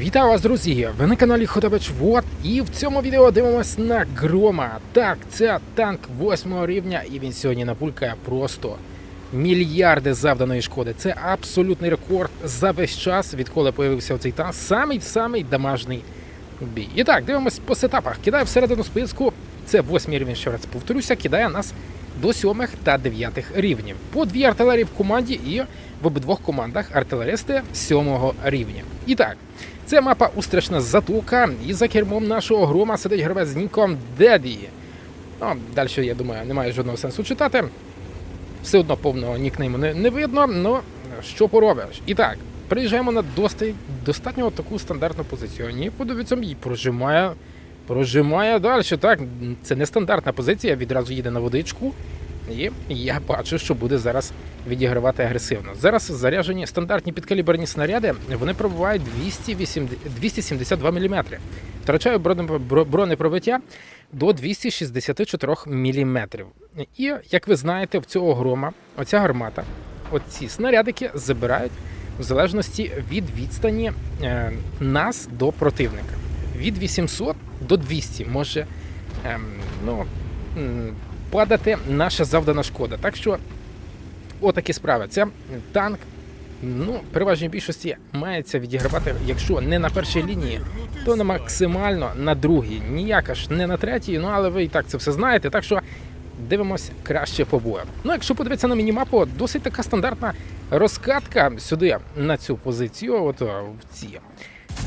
Вітаю вас, друзі! Ви на каналі Ходович Вот, і в цьому відео дивимось на Грома. Так, це танк 8 рівня, і він сьогодні напулькає просто мільярди завданої шкоди. Це абсолютний рекорд за весь час, відколи появився цей танк. Самий самий дамажний бій. І так, дивимось по сетапах. Кидає всередину списку. Це 8 рівень, ще раз повторюся, кидає нас до 7 та 9 рівнів. По дві артилерії в команді і в обидвох командах артилеристи 7 рівня. І так, це мапа Устрашна затока, і за кермом нашого грома сидить гравець з ніком Деді. Ну, далі, я думаю, немає жодного сенсу читати. Все одно повного нікнейму не, не видно, ну що поробиш. І так, приїжджаємо на достатньо таку стандартну позицію. Ні, подивіться, і прожимає, прожимає далі. Так, це не стандартна позиція, відразу їде на водичку. І я бачу, що буде зараз відігравати агресивно. Зараз заряджені стандартні підкаліберні снаряди, вони пробувають 280 272 мм. Бро- бронепробиття до 264 мм. І, як ви знаєте, в цього грома, оця гармата, оці снарядики забирають в залежності від відстані е, нас до противника. Від 800 до 200 може ем, ну, падати наша завдана шкода. Так що, отакі справи. Це танк. Ну, переважній більшості мається відігравати, якщо не на першій лінії, то на максимально на другій. Ніяка ж не на третій, ну але ви і так це все знаєте. Так що дивимось краще по бою. Ну, якщо подивитися на мінімапу, досить така стандартна розкатка сюди на цю позицію, от в ці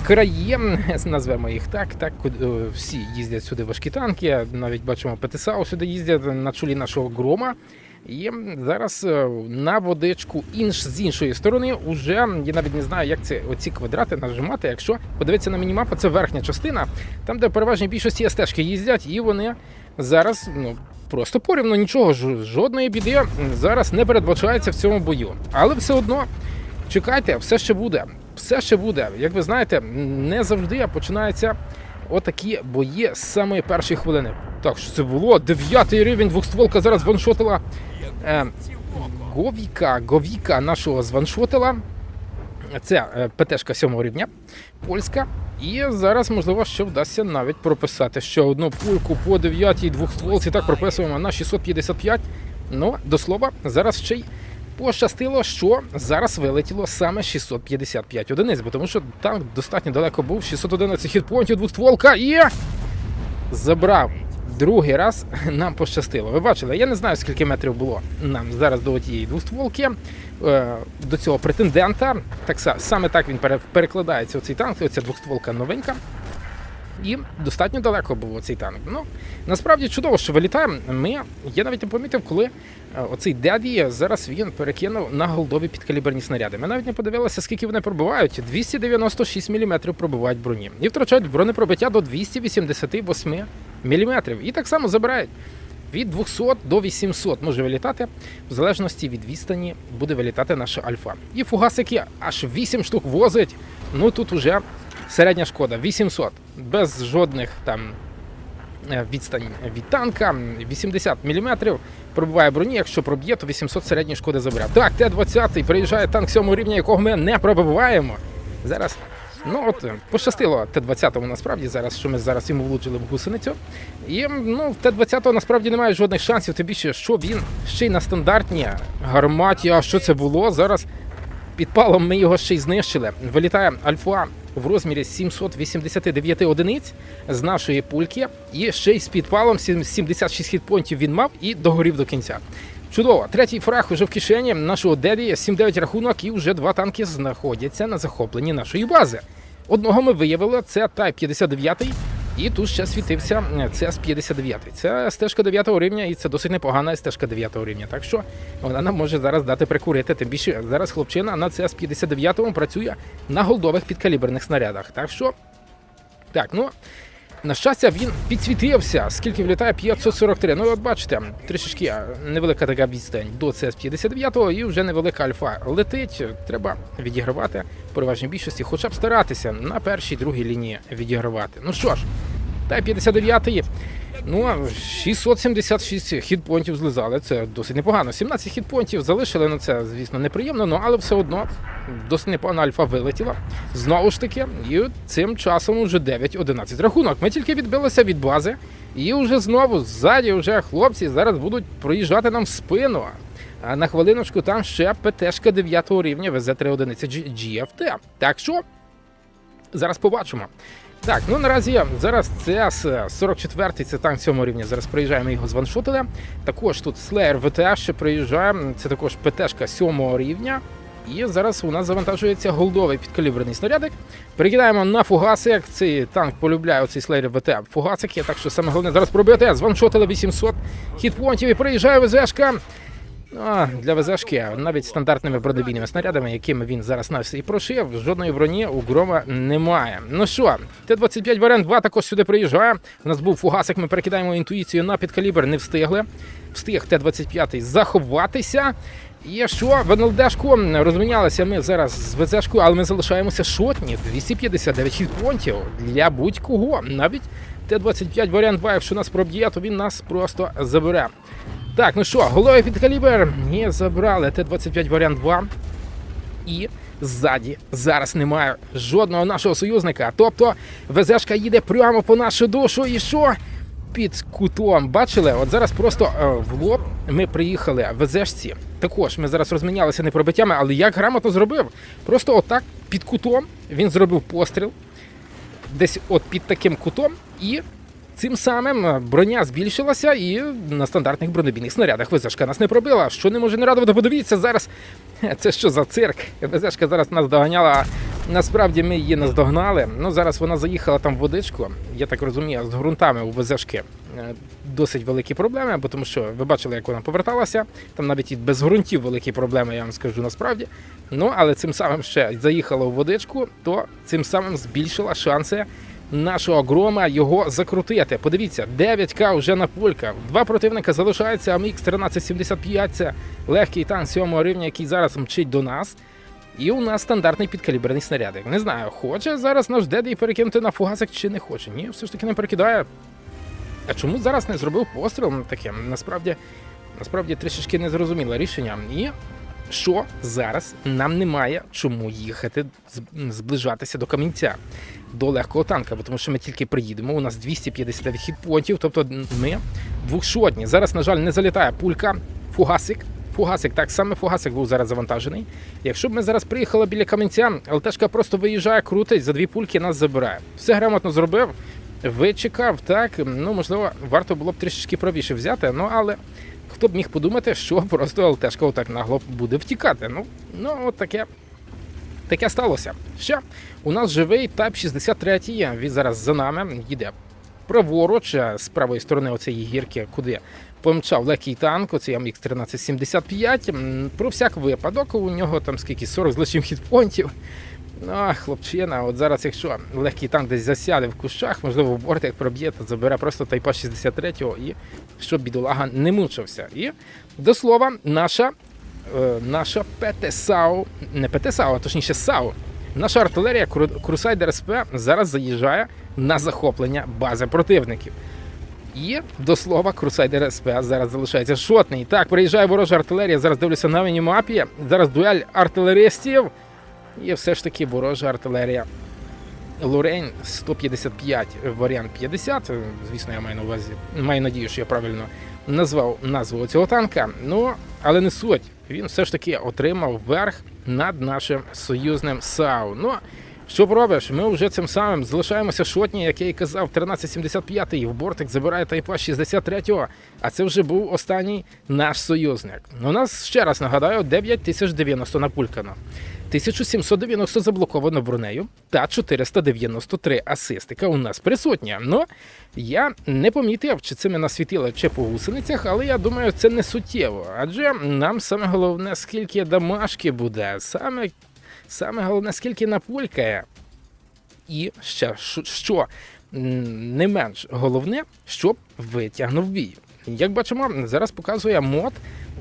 краї, назвемо їх так. Так е, всі їздять сюди важкі танки. Навіть бачимо ПТСАУ сюди їздять на чолі нашого грома. І зараз е, на водичку інш з іншої сторони уже я навіть не знаю, як це оці квадрати нажимати. Якщо подивитися на мінімапу, це верхня частина, там, де переважні більшості стежки їздять, і вони зараз ну просто порівну нічого, жодної біди зараз не передбачається в цьому бою. Але все одно чекайте, все ще буде. Все ще буде. Як ви знаєте, не завжди починаються отакі бої з самої першої хвилини. Так, що це було? Дев'ятий рівень двохстволка зараз ваншотила е, Говіка, Говіка нашого званшотила. Це е, ПТшка сьомого рівня, польська. І зараз, можливо, що вдасться навіть прописати ще одну пульку по 9 двохстволці. Так прописуємо на 655. Ну, до слова, зараз ще й пощастило, що зараз вилетіло саме 655 одиниць, бо тому що танк достатньо далеко був. 611 хітпоінтів, двохстволка і забрав. Другий раз нам пощастило. Ви бачили, я не знаю, скільки метрів було нам зараз до тієї двостволки, е, до цього претендента. Так саме так він пере- перекладається оцей танк, оця двостволка новенька. І достатньо далеко був оцей танк. Ну, насправді чудово, що вилітаємо. Ми, я навіть не помітив, коли е, оцей дяді зараз він перекинув на голдові підкаліберні снаряди. Ми навіть не подивилися, скільки вони пробивають. 296 мм пробивають броні. І втрачають бронепробиття до 288 мм. І так само забирають. Від 200 до 800 може вилітати, в залежності від відстані буде вилітати наша альфа. І фугасики аж 8 штук возить. Ну тут уже середня шкода 800, без жодних там е, відстань від танка. 80 мм пробиває броні. Якщо проб'є, то 800 середньої шкоди забере. Так, Т-20 приїжджає танк 7 рівня, якого ми не пробиваємо. Зараз. Ну от е, пощастило Т-20 насправді зараз, що ми зараз йому влучили в гусеницю. І ну, Т-20 насправді немає жодних шансів, тим більше, що він ще й на стандартній гарматі. А що це було? Зараз підпалом ми його ще й знищили. Вилітає альфа в розмірі 789 одиниць з нашої пульки, і ще й з підпалом 76 хітпонтів він мав і догорів до кінця. Чудово, третій фраг уже в кишені нашого Деді, 7-9 рахунок, і вже два танки знаходяться на захопленні нашої бази. Одного ми виявили, це Type 59, і тут ще світився це С-59. Це стежка 9 рівня, і це досить непогана стежка 9 рівня. Так що вона нам може зараз дати прикурити. Тим більше зараз хлопчина на cs 59 працює на голдових підкаліберних снарядах. Так що, так, ну. На щастя, він підсвітився, скільки влітає 543. Ну, от бачите, трішечки невелика така відстань до cs 59 і вже невелика альфа летить. Треба відігравати в переважній більшості, хоча б старатися на першій другій лінії відігравати. Ну що ж, та 59 Ну, 676 хітпонтів злизали, це досить непогано. 17 хітпонтів залишили, ну це, звісно, неприємно, ну але все одно досить непогана альфа вилетіла. Знову ж таки, і цим часом уже 9-11 рахунок. Ми тільки відбилися від бази, і вже знову ззаді вже хлопці зараз будуть проїжджати нам в спину. А на хвилиночку там ще ПТшка 9 рівня везе 3 одиниці GFT. Так що зараз побачимо. Так, ну наразі зараз ЦС 44 це танк 7 рівня. Зараз приїжджає, ми його званшотили. Також тут Slayer ВТ ще приїжджає. Це також ПТшка 7 рівня. І зараз у нас завантажується голдовий підкаліберний снарядик. Перекидаємо на фугасик. Цей танк полюбляє оцей Slayer ВТ фугасики. Так що саме головне зараз пробити. Званшотили 800 хітпонтів і приїжджає ВЗшка. А, для ВЗшки навіть стандартними бронебійними снарядами, якими він зараз нас і прошив, жодної броні у Грома немає. Ну що, Т-25 варіант 2 також сюди приїжджає. У нас був фугасик, ми перекидаємо інтуїцію на підкалібр, не встигли. Встиг Т-25 заховатися. І що, в НЛДшку розмінялися ми зараз з ВЗшкою, але ми залишаємося шотні. 259 хітпонтів для будь-кого. Навіть Т-25 варіант 2, якщо нас проб'є, то він нас просто забере. Так, ну що, голови під калібр і забрали Т-25 варіант 2. І ззаді зараз немає жодного нашого союзника. Тобто ВЗшка їде прямо по нашу душу і що? Під кутом. Бачили? От зараз просто е, в лоб ми приїхали в ВЗшці. Також ми зараз розмінялися не пробиттями, але як грамотно зробив? Просто отак під кутом він зробив постріл. Десь от під таким кутом і Цим самим е, броня збільшилася, і на стандартних бронебійних снарядах ВЗшка нас не пробила. Що не може не радувати, подивіться зараз. Це що за цирк? ВЗшка зараз нас доганяла. Насправді ми її наздогнали. Ну зараз вона заїхала там в водичку. Я так розумію, з ґрунтами у ВЗшки е, досить великі проблеми, бо тому що ви бачили, як вона поверталася. Там навіть і без ґрунтів великі проблеми, я вам скажу насправді. Ну але цим самим ще заїхала у водичку, то цим самим збільшила шанси нашого грома його закрутити. Подивіться, 9К вже на пульках. Два противника залишаються. АМХ 1375 це легкий танк 7 рівня, який зараз мчить до нас. І у нас стандартний підкаліберний снарядик. Не знаю, хоче зараз наш дед перекинути на фугасик чи не хоче. Ні, все ж таки не перекидає. А чому зараз не зробив постріл таке? Насправді, насправді трішечки незрозуміле рішення. І що зараз нам немає чому їхати зближатися до камінця, до легкого танка, тому що ми тільки приїдемо. У нас 259 хітпонтів, тобто ми двохшотні. Зараз, на жаль, не залітає пулька, фугасик. Фугасик, так саме фугасик був зараз завантажений. Якщо б ми зараз приїхали біля камінця, ЛТшка просто виїжджає, крутить, за дві пульки нас забирає. Все грамотно зробив. Вичекав, так. Ну, можливо, варто було б трішечки правіше взяти, ну але хто б міг подумати, що просто ЛТшка отак нагло буде втікати. Ну, ну от таке. Таке сталося. Ще у нас живий Type 63, він зараз за нами їде праворуч, з правої сторони оцієї гірки, куди помчав легкий танк, оцей АМХ 1375. Про всяк випадок, у нього там скільки 40 з лишнім хітпонтів. Ну, хлопчина, от зараз, якщо легкий танк десь засяде в кущах, можливо, в бортик проб'є, то забере просто Тайпа 63-го і щоб бідолага не мучився. І до слова, наша, е, наша ПТ-САУ, не ПТ-САУ, а точніше САУ, наша артилерія Кру- Crusader СП зараз заїжджає на захоплення бази противників. І до слова, Crusader СП зараз залишається шотний. Так, приїжджає ворожа артилерія. Зараз дивлюся на мінімапі. Зараз дуель артилеристів. І все ж таки ворожа артилерія. Лорень 155, варіант 50. Звісно, я маю на увазі. Маю надію, що я правильно назвав назву цього танка. Ну, але не суть. Він все ж таки отримав верх над нашим союзним САУ. Ну, що поробиш? Ми вже цим самим залишаємося шотні, як я і казав, 1375-й в бортик забирає Тайпа 63-го, а це вже був останній наш союзник. У нас ще раз нагадаю 9090 напулькано. 1790 заблоковано бронею та 493 асистика у нас присутня. Ну, я не помітив, чи це мене світило чи по гусеницях, але я думаю, це не суттєво. Адже нам саме головне, скільки дамашки буде, саме, саме головне, скільки напулькає. І ще що- не менш головне, щоб витягнув бій. Як бачимо, зараз показує мод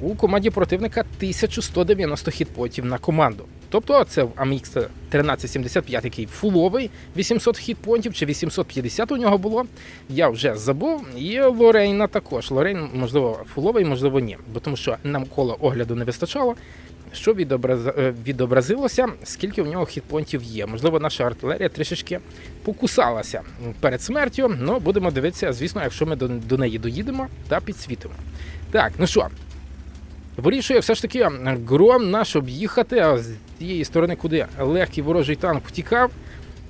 у команді противника 1190 хітпотів на команду. Тобто це в AMX 1375, який фуловий, 800 хітпонтів чи 850 у нього було. Я вже забув. І Лорейна також. Лорейн, можливо, фуловий, можливо, ні. Бо тому що нам коло огляду не вистачало. Що е, відобразилося, скільки в нього хітпонтів є. Можливо, наша артилерія трішечки покусалася перед смертю. Ну, будемо дивитися, звісно, якщо ми до, до неї доїдемо та підсвітимо. Так, ну що, вирішує все ж таки гром наш об'їхати а з тієї сторони, куди легкий ворожий танк втікав.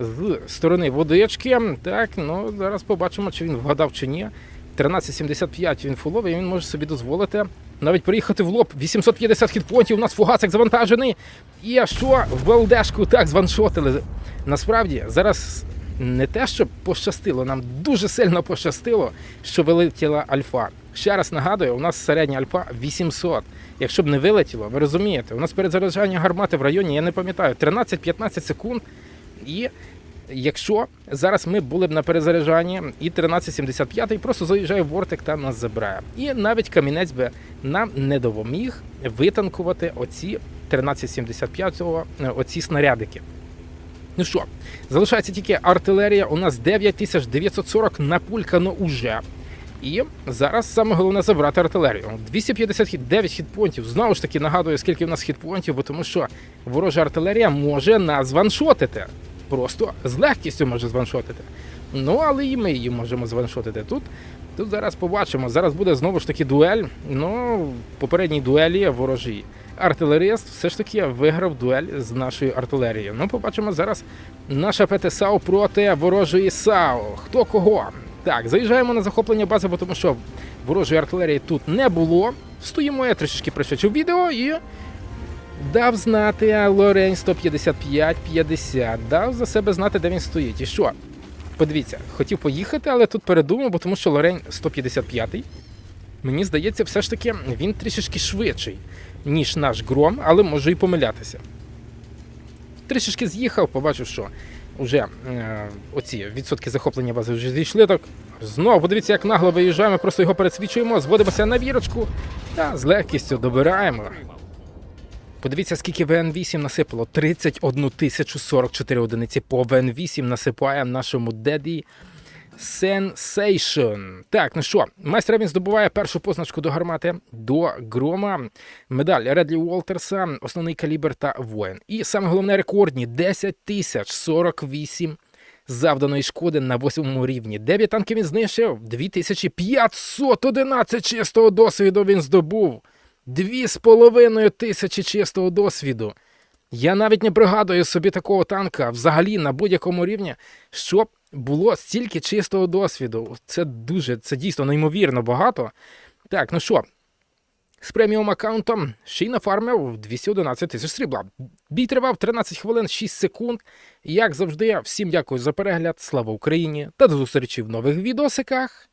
З сторони водички. Так, ну зараз побачимо, чи він вгадав чи ні. 1375 він фуловий, він може собі дозволити навіть приїхати в лоб. 850 хітпонтів, у нас фугасик завантажений. І а що в БЛДшку так званшотили. Насправді, зараз не те, що пощастило, нам дуже сильно пощастило, що вилетіла альфа. Ще раз нагадую, у нас середня альфа 800. Якщо б не вилетіло, ви розумієте, у нас перезаряджання гармати в районі, я не пам'ятаю, 13-15 секунд. І якщо зараз ми були б на перезаряджанні і 1375 просто заїжджає в бортик та нас забирає. І навіть камінець би нам не допоміг витанкувати оці 1375-го, е, оці снарядики. Ну що, залишається тільки артилерія. У нас 9940 напулькано уже. І зараз саме головне забрати артилерію. 259 хітпонтів. Знову ж таки нагадую, скільки в нас хітпонтів, бо тому що ворожа артилерія може нас званшотити. Просто з легкістю може званшотити. Ну, але і ми її можемо званшотити. Тут, тут зараз побачимо. Зараз буде знову ж таки дуель. Ну, в попередній дуелі ворожий артилеріст все ж таки виграв дуель з нашою артилерією. Ну, побачимо зараз наша ПТ-САУ проти ворожої САУ. Хто кого? Так, заїжджаємо на захоплення бази, бо тому що ворожої артилерії тут не було. Стоїмо, я трішечки пришвидшив відео і дав знати Лорень 155-50. Дав за себе знати, де він стоїть. І що? Подивіться, хотів поїхати, але тут передумав, бо тому що Лорень 155. Мені здається, все ж таки він трішечки швидший, ніж наш гром, але можу і помилятися. Трішечки з'їхав, побачив, що вже е, оці відсотки захоплення бази вже зійшли. Так знову подивіться, як нагло виїжджаємо, просто його пересвічуємо, зводимося на вірочку та з легкістю добираємо. Подивіться, скільки ВН8 насипало. 31 тисячу 44 одиниці по ВН8 насипає нашому деді Sensation. Так, ну що, майстер він здобуває першу позначку до гармати до грома, медаль Редлі Уолтерса, основний калібр та воїн. І саме головне рекордні 10 тисяч 48 завданої шкоди на восьмому рівні. 9 танків він знищив, 2511 чистого досвіду він здобув. Дві з половиною тисячі чистого досвіду. Я навіть не пригадую собі такого танка взагалі на будь-якому рівні, щоб було стільки чистого досвіду. Це дуже, це дійсно неймовірно багато. Так, ну що, з преміум аккаунтом ще й нафармив 211 тисяч срібла. Бій тривав 13 хвилин 6 секунд. Як завжди, всім дякую за перегляд. Слава Україні та до зустрічі в нових відосиках.